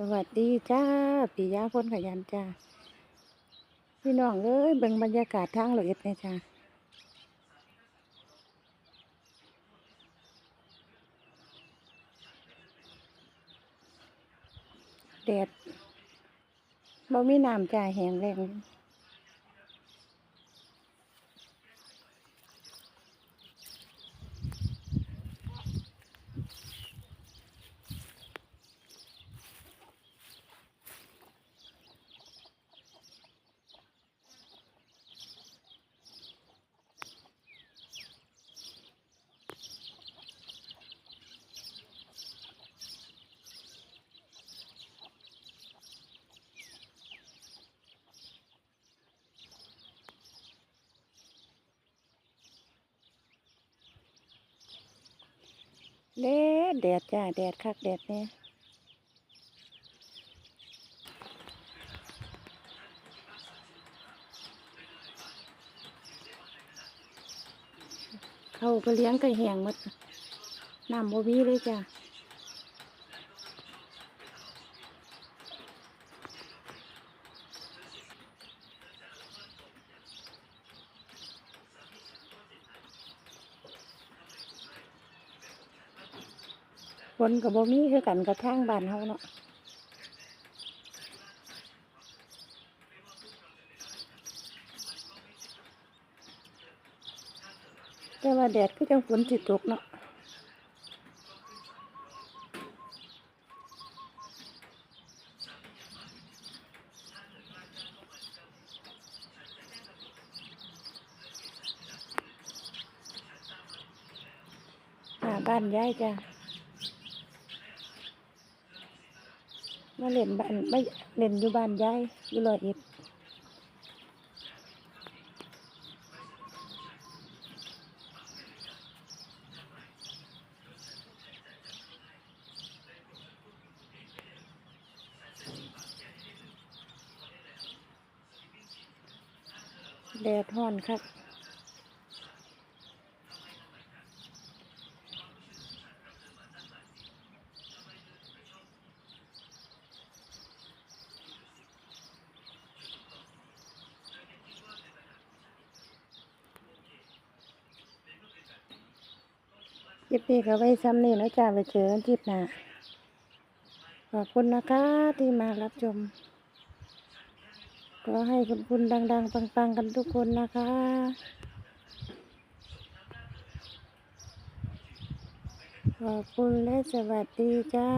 สวัสดีจ้าปิยาพลขยันจ้าพี่น้องเอ้ยเบิ่งบรรยากาศทางละเอียดเนี่ยจ้าแดดบ่มีน้ำจ้าแห้งแรง แดดแดดจ้าแดดคักแดดเนี่ยเขาก็เลี้ยงไก่แห้งมดน้ำบ่มีเลยจ้า ฝนกับบ่มีคือกันกับทางบ้านเฮาเนาะแต่ว่าแดดคือจังฝนสิตกเนาะหาบ้านยายจ้ะ มาเล่นบ้านไม่เล่นอยู่บ้านยายอยู่ร้อยเอ็ดแดดฮ้อนครับ ลิปนี้ก็ไว้ซ้ำนี่แล้วจ้าไปเจอกันคลิปหน้าขอบคุณนะคะที่มารับชมขอให้คุณคุณดัง ๆ ปัง ๆ กันทุกคนนะคะขอบคุณและสวัสดีจ้า